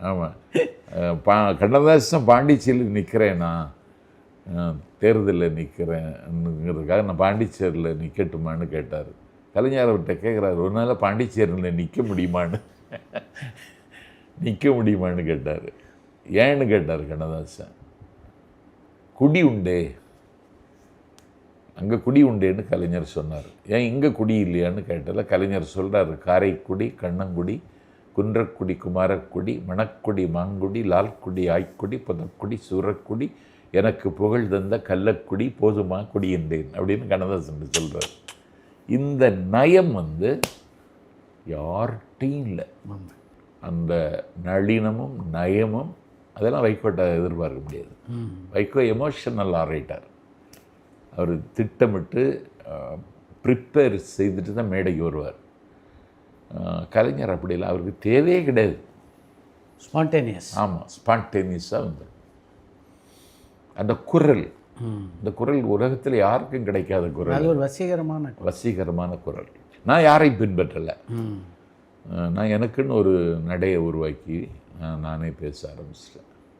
ஆமாம் பா கண்ணதாசன் பாண்டிச்சேரியில் நிற்கிறேன் நான் தேர்தலில் நிற்கிறேன்ங்கிறதுக்காக நான் பாண்டிச்சேரியில் நிற்கட்டுமான்னு கேட்டார். கலைஞர் அவர்கிட்ட கேட்குறாரு ஒரு நாள் பாண்டிச்சேரியில் நிற்க முடியுமான்னு? நிற்க முடியுமான்னு கேட்டார். ஏன்னு கேட்டார் கண்ணதாசன்? குடி உண்டே. அங்கே குடி உண்டேன்னு கலைஞர் சொன்னார். ஏன் இங்கே குடி இல்லையான்னு கேட்டால கலைஞர் சொல்கிறார் காரைக்குடி கண்ணங்குடி குன்றக்குடி குமாரக்குடி மணக்குடி மாங்குடி லால்குடி ஆய்க்குடி புதக்குடி சூரக்குடி எனக்கு புகழ் தந்த கள்ளக்குடி போதுமா குடியேண்டேன் அப்படின்னு கண்ணதாசன் சொல்கிறார் இந்த நயம் வந்து யார்கிட்டையும் இல்லை. அந்த நளினமும் நயமும் அதெல்லாம் வைகோட்டை எதிர்பார்க்க முடியாது. வைகோ எமோஷனல் ஆரைட்டார் அவர் திட்டமிட்டு ப்ரிப்பேர் செய்துட்டு தான் மேடைக்கு வருவார். கலைஞர் அப்படி இல்லை. அவருக்கு தேவையே கிடையாது. ஸ்பான்டேனியஸ். ஆமாம் ஸ்பான்டேனியஸாக வந்து அந்த குரல் இந்த குரல் உலகத்தில் யாருக்கும் கிடைக்காத குரல். அது ஒரு வசீகரமான வசீகரமான குரல். நான் யாரையும் பின்பற்றலை. நான் எனக்குன்னு ஒரு நடையை உருவாக்கி நானே பேச ஆரம்பிச்சிட்டேன்.